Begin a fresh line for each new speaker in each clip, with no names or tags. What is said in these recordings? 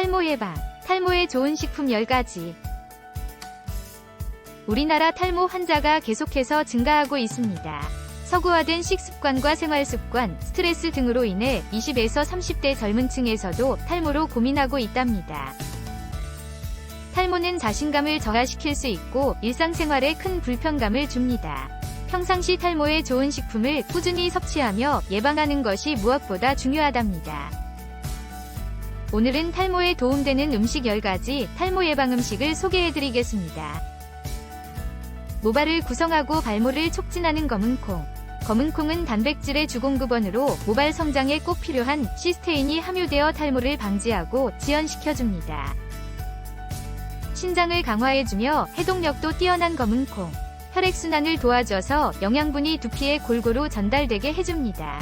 탈모 예방, 탈모에 좋은 식품 10가지. 우리나라 탈모 환자가 계속해서 증가하고 있습니다. 서구화된 식습관과 생활습관, 스트레스 등으로 인해 20에서 30대 젊은 층에서도 탈모로 고민하고 있답니다. 탈모는 자신감을 저하시킬 수 있고 일상생활에 큰 불편감을 줍니다. 평상시 탈모에 좋은 식품을 꾸준히 섭취하며 예방하는 것이 무엇보다 중요하답니다. 오늘은 탈모에 도움되는 음식 10가지 탈모 예방 음식을 소개해드리겠습니다. 모발을 구성하고 발모를 촉진하는 검은콩. 검은콩은 단백질의 주공급원으로 모발 성장에 꼭 필요한 시스테인이 함유되어 탈모를 방지하고 지연시켜줍니다. 신장을 강화해주며 해독력도 뛰어난 검은콩. 혈액순환을 도와줘서 영양분이 두피에 골고루 전달되게 해줍니다.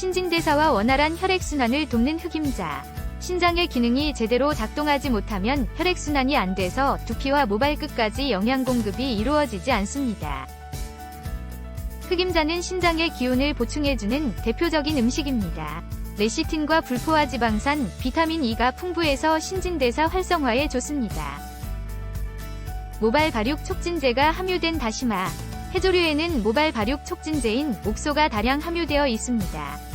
신진대사와 원활한 혈액순환을 돕는 흑임자. 신장의 기능이 제대로 작동하지 못하면 혈액순환이 안 돼서 두피와 모발 끝까지 영양 공급이 이루어지지 않습니다. 흑임자는 신장의 기운을 보충해주는 대표적인 음식입니다. 레시틴과 불포화 지방산, 비타민 E가 풍부해서 신진대사 활성화에 좋습니다. 모발 발육 촉진제가 함유된 다시마. 해조류에는 모발 발육 촉진제인 옥소가 다량 함유되어 있습니다.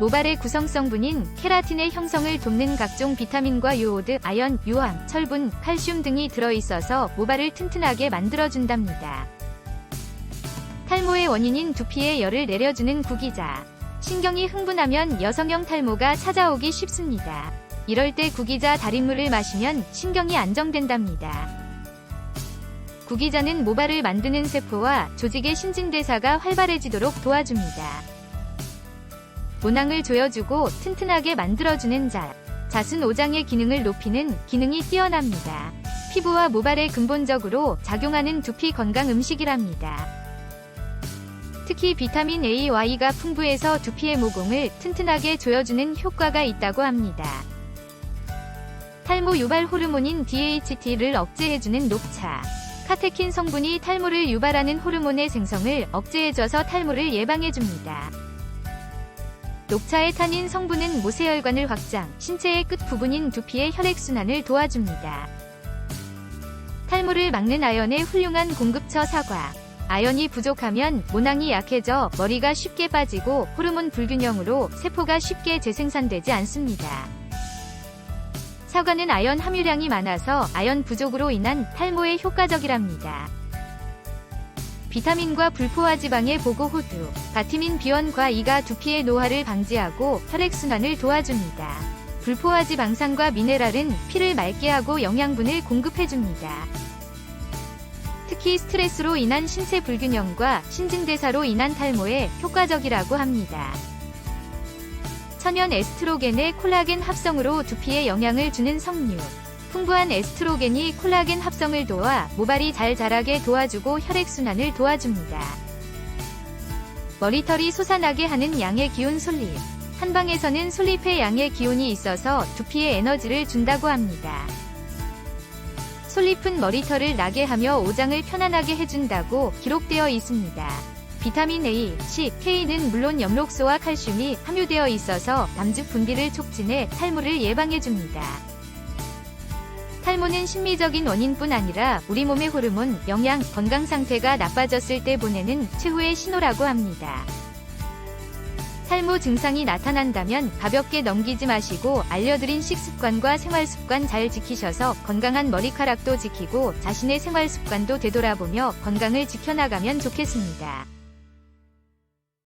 모발의 구성성분인 케라틴의 형성을 돕는 각종 비타민과 요오드, 아연, 유황, 철분, 칼슘 등이 들어있어서 모발을 튼튼하게 만들어준답니다. 탈모의 원인인 두피에 열을 내려주는 구기자. 신경이 흥분하면 여성형 탈모가 찾아오기 쉽습니다. 이럴 때 구기자 달인물을 마시면 신경이 안정된답니다. 구기자는 모발을 만드는 세포와 조직의 신진대사가 활발해지도록 도와줍니다. 모낭을 조여주고 튼튼하게 만들어주는 자. 자순 오장의 기능을 높이는 기능이 뛰어납니다. 피부와 모발에 근본적으로 작용하는 두피 건강 음식이랍니다. 특히 비타민 A, Y가 풍부해서 두피의 모공을 튼튼하게 조여주는 효과가 있다고 합니다. 탈모 유발 호르몬인 DHT를 억제해주는 녹차. 카테킨 성분이 탈모를 유발하는 호르몬의 생성을 억제해줘서 탈모를 예방해줍니다. 녹차의 타닌 성분은 모세혈관을 확장, 신체의 끝 부분인 두피의 혈액순환을 도와줍니다. 탈모를 막는 아연의 훌륭한 공급처 사과. 아연이 부족하면 모낭이 약해져 머리가 쉽게 빠지고 호르몬 불균형으로 세포가 쉽게 재생산되지 않습니다. 사과는 아연 함유량이 많아서 아연 부족으로 인한 탈모에 효과적이랍니다. 비타민과 불포화 지방의 보고 호두, 바티민 B1과 E가 두피의 노화를 방지하고 혈액순환을 도와줍니다. 불포화 지방산과 미네랄은 피를 맑게 하고 영양분을 공급해줍니다. 특히 스트레스로 인한 신체 불균형과 신진대사로 인한 탈모에 효과적이라고 합니다. 천연 에스트로겐의 콜라겐 합성으로 두피에 영향을 주는 석류. 풍부한 에스트로겐이 콜라겐 합성을 도와 모발이 잘 자라게 도와주고 혈액순환을 도와줍니다. 머리털이 솟아나게 하는 양의 기운 솔잎. 한방에서는 솔잎의 양의 기운이 있어서 두피에 에너지를 준다고 합니다. 솔잎은 머리털을 나게 하며 오장을 편안하게 해준다고 기록되어 있습니다. 비타민 A, C, K는 물론 엽록소와 칼슘이 함유되어 있어서 남즙 분비를 촉진해 탈모를 예방해줍니다. 탈모는 심리적인 원인뿐 아니라 우리 몸의 호르몬, 영양, 건강 상태가 나빠졌을 때 보내는 최후의 신호라고 합니다. 탈모 증상이 나타난다면 가볍게 넘기지 마시고 알려드린 식습관과 생활습관 잘 지키셔서 건강한 머리카락도 지키고 자신의 생활습관도 되돌아보며 건강을 지켜나가면 좋겠습니다.